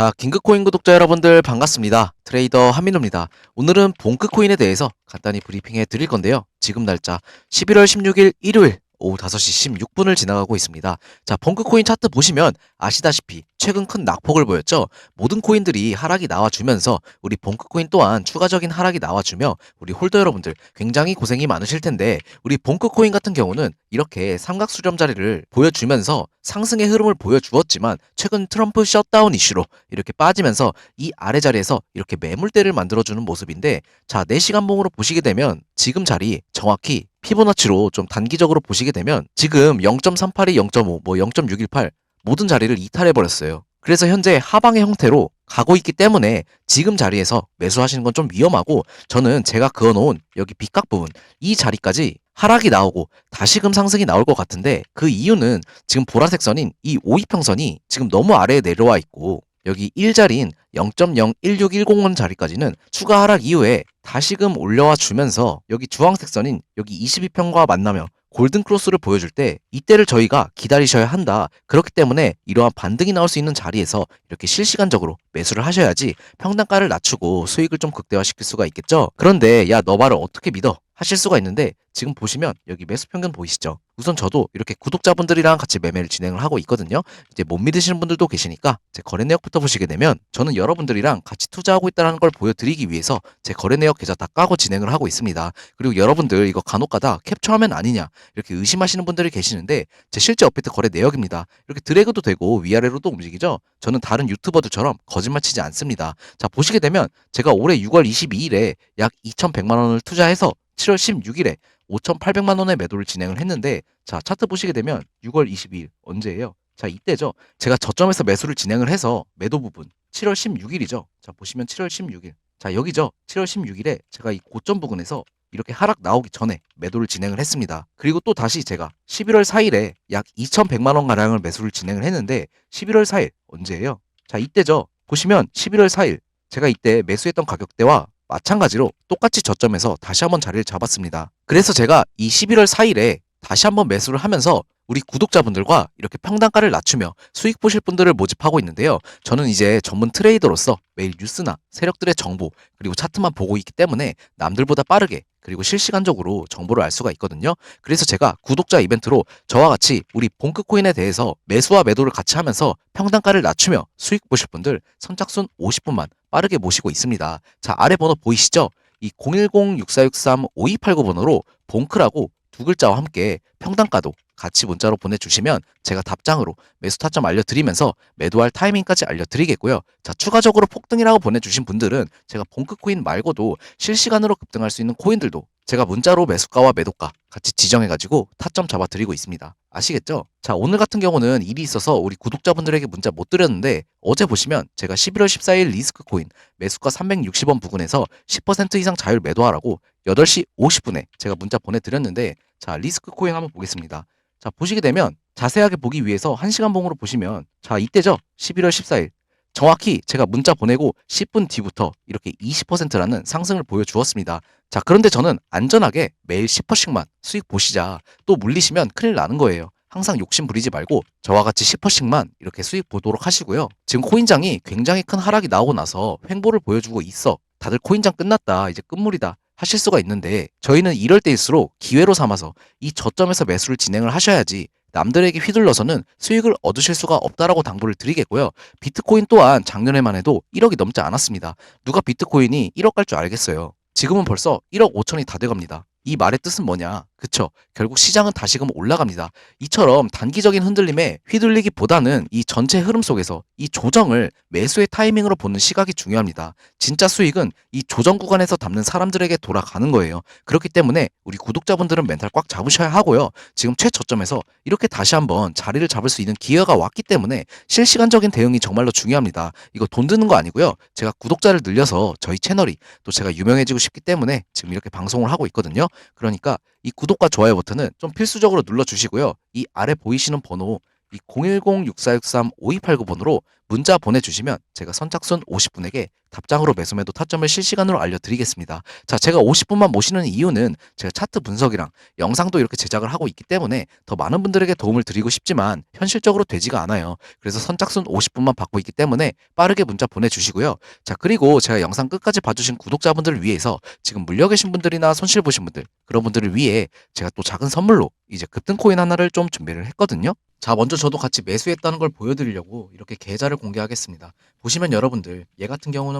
자, 긴급코인 구독자 여러분들 반갑습니다. 트레이더 한민호입니다. 오늘은 본크코인에 대해서 간단히 브리핑해 드릴 건데요. 지금 날짜 11월 16일 일요일 오후 5시 16분을 지나가고 있습니다. 자, 펑크코인 차트 보시면 아시다시피 최근 큰 낙폭을 보였죠. 모든 코인들이 하락이 나와주면서 우리 펑크코인 또한 추가적인 하락이 나와주며 우리 홀더 여러분들 굉장히 고생이 많으실 텐데 우리 펑크코인 같은 경우는 이렇게 삼각 수렴 자리를 보여주면서 상승의 흐름을 보여주었지만 최근 트럼프 셧다운 이슈로 이렇게 빠지면서 이 아래 자리에서 이렇게 매물대를 만들어주는 모습인데 자 4시간 봉으로 보시게 되면 지금 자리 정확히 피보나치로 좀 단기적으로 보시게 되면 지금 0.382, 0.5, 뭐 0.618 모든 자리를 이탈해 버렸어요. 그래서 현재 하방의 형태로 가고 있기 때문에 지금 자리에서 매수하시는 건 좀 위험하고 저는 제가 그어놓은 여기 빗각 부분 이 자리까지 하락이 나오고 다시금 상승이 나올 것 같은데 그 이유는 지금 보라색 선인 이 5이평선이 지금 너무 아래에 내려와 있고 여기 1자리인 0.01610원 자리까지는 추가 하락 이후에 다시금 올려와 주면서 여기 주황색 선인 여기 22평과 만나며 골든 크로스를 보여줄 때 이때를 저희가 기다리셔야 한다. 그렇기 때문에 이러한 반등이 나올 수 있는 자리에서 이렇게 실시간적으로 매수를 하셔야지 평단가를 낮추고 수익을 좀 극대화시킬 수가 있겠죠. 그런데 야 너 말을 어떻게 믿어? 하실 수가 있는데 지금 보시면 여기 매수 평균 보이시죠? 우선 저도 이렇게 구독자분들이랑 같이 매매를 진행을 하고 있거든요. 이제 못 믿으시는 분들도 계시니까 제 거래 내역부터 보시게 되면 저는 여러분들이랑 같이 투자하고 있다는 걸 보여드리기 위해서 제 거래 내역 계좌 다 까고 진행을 하고 있습니다. 그리고 여러분들 이거 간혹가다 캡처하면 아니냐 이렇게 의심하시는 분들이 계시는데 제 실제 업비트 거래 내역입니다. 이렇게 드래그도 되고 위아래로도 움직이죠. 저는 다른 유튜버들처럼 거짓말 치지 않습니다. 자 보시게 되면 제가 올해 6월 22일에 약 2,100만 원을 투자해서 7월 16일에 5,800만 원의 매도를 진행을 했는데 자 차트 보시게 되면 6월 22일 언제예요? 자 이때죠. 제가 저점에서 매수를 진행을 해서 매도 부분 7월 16일이죠. 자 보시면 7월 16일. 자 여기죠. 7월 16일에 제가 이 고점 부근에서 이렇게 하락 나오기 전에 매도를 진행을 했습니다. 그리고 또 다시 제가 11월 4일에 약 2,100만 원 가량을 매수를 진행을 했는데 11월 4일 언제예요? 자 이때죠. 보시면 11월 4일 제가 이때 매수했던 가격대와 마찬가지로 똑같이 저점에서 다시 한번 자리를 잡았습니다. 그래서 제가 이 11월 4일에 다시 한번 매수를 하면서 우리 구독자분들과 이렇게 평단가를 낮추며 수익 보실 분들을 모집하고 있는데요. 저는 이제 전문 트레이더로서 매일 뉴스나 세력들의 정보 그리고 차트만 보고 있기 때문에 남들보다 빠르게 그리고 실시간적으로 정보를 알 수가 있거든요. 그래서 제가 구독자 이벤트로 저와 같이 우리 본크코인에 대해서 매수와 매도를 같이 하면서 평단가를 낮추며 수익 보실 분들 선착순 50분만 빠르게 모시고 있습니다. 자, 아래 번호 보이시죠? 이 010-6463-5289 번호로 본크라고 두 글자와 함께 평단가도 같이 문자로 보내주시면 제가 답장으로 매수 타점 알려드리면서 매도할 타이밍까지 알려드리겠고요. 자, 추가적으로 폭등이라고 보내주신 분들은 제가 본크 코인 말고도 실시간으로 급등할 수 있는 코인들도 제가 문자로 매수가와 매도가 같이 지정해가지고 타점 잡아드리고 있습니다. 아시겠죠? 자, 오늘 같은 경우는 일이 있어서 우리 구독자분들에게 문자 못 드렸는데 어제 보시면 제가 11월 14일 리스크 코인 매수가 360원 부근에서 10% 이상 자율 매도하라고 8시 50분에 제가 문자 보내드렸는데 자, 리스크 코인 한번 보겠습니다. 자, 보시게 되면 자세하게 보기 위해서 1시간 봉으로 보시면 자, 이때죠. 11월 14일. 정확히 제가 문자 보내고 10분 뒤부터 이렇게 20%라는 상승을 보여주었습니다. 자, 그런데 저는 안전하게 매일 10%씩만 수익 보시자. 또 물리시면 큰일 나는 거예요. 항상 욕심 부리지 말고 저와 같이 10%씩만 이렇게 수익 보도록 하시고요. 지금 코인장이 굉장히 큰 하락이 나오고 나서 횡보를 보여주고 있어. 다들 코인장 끝났다. 이제 끝물이다. 하실 수가 있는데 저희는 이럴 때일수록 기회로 삼아서 이 저점에서 매수를 진행을 하셔야지 남들에게 휘둘러서는 수익을 얻으실 수가 없다라고 당부를 드리겠고요. 비트코인 또한 작년에만 해도 1억이 넘지 않았습니다. 누가 비트코인이 1억 갈 줄 알겠어요. 지금은 벌써 1억 5천이 다 돼갑니다. 이 말의 뜻은 뭐냐? 그쵸. 결국 시장은 다시금 올라갑니다. 이처럼 단기적인 흔들림에 휘둘리기보다는 이 전체 흐름 속에서 이 조정을 매수의 타이밍으로 보는 시각이 중요합니다. 진짜 수익은 이 조정 구간에서 담는 사람들에게 돌아가는 거예요. 그렇기 때문에 우리 구독자분들은 멘탈 꽉 잡으셔야 하고요. 지금 최저점에서 이렇게 다시 한번 자리를 잡을 수 있는 기회가 왔기 때문에 실시간적인 대응이 정말로 중요합니다. 이거 돈 드는 거 아니고요. 제가 구독자를 늘려서 저희 채널이 또 제가 유명해지고 싶기 때문에 지금 이렇게 방송을 하고 있거든요. 그러니까 이 구독과 좋아요 버튼은 좀 필수적으로 눌러주시고요. 이 아래 보이시는 번호 이 010-6463-5289번으로 문자 보내주시면 제가 선착순 50분에게 답장으로 매수매도 타점을 실시간으로 알려드리겠습니다. 자, 제가 50분만 모시는 이유는 제가 차트 분석이랑 영상도 이렇게 제작을 하고 있기 때문에 더 많은 분들에게 도움을 드리고 싶지만 현실적으로 되지가 않아요. 그래서 선착순 50분만 받고 있기 때문에 빠르게 문자 보내주시고요. 자, 그리고 제가 영상 끝까지 봐주신 구독자분들을 위해서 지금 물려 계신 분들이나 손실 보신 분들, 그런 분들을 위해 제가 또 작은 선물로 이제 급등 코인 하나를 좀 준비를 했거든요. 자, 먼저 저도 같이 매수했다는 걸 보여드리려고 이렇게 계좌를 공개하겠습니다. 보시면 여러분들, 얘 같은 경우는